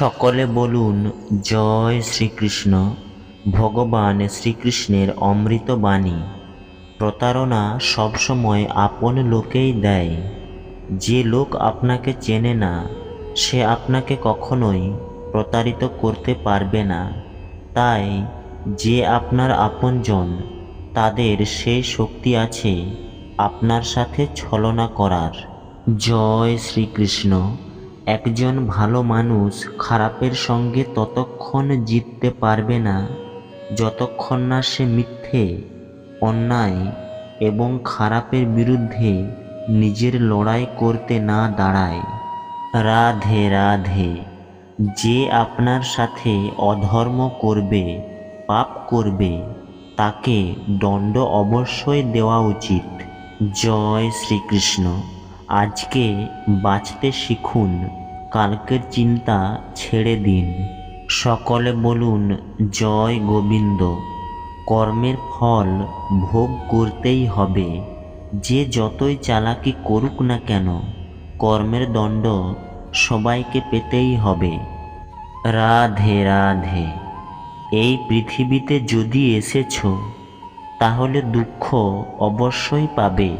সকলে বলুন, জয় শ্রীকৃষ্ণ, ভগবান শ্রীকৃষ্ণের অমৃত বাণী। প্রতারণা সবসময় আপন লোকেই দেয়। যে লোক আপনাকে চেনে না, সে আপনাকে কখনোই প্রতারিত করতে পারবে না। তাই যে আপনার আপনজন, তাদের সেই শক্তি আছে আপনার সাথে ছলনা করার। জয় শ্রীকৃষ্ণ। একজন ভালো মানুষ খারাপের সঙ্গে ততক্ষণ জিততে পারবে না, যতক্ষণ না সে মিথ্যে, অন্যায় এবং খারাপের বিরুদ্ধে নিজের লড়াই করতে না দাঁড়ায়। রাধে রাধে, যে আপনার সাথে অধর্ম করবে, পাপ করবে, তাকে দণ্ড অবশ্যই দেওয়া উচিত। জয় শ্রীকৃষ্ণ। আজকে বাঁচতে শিখুন। কালকের চিন্তা ছেড়ে দিন। সকলে বলুন, জয় গোবিন্দ। কর্মের ফল ভোগ করতেই হবে। যে যতই চালাকি করুক না কেন, কর্মের দণ্ড সবাইকে পেতেই হবে। রাধে রাধে। এই পৃথিবীতে যদি এসেছ, তাহলে দুঃখ অবশ্যই পাবে।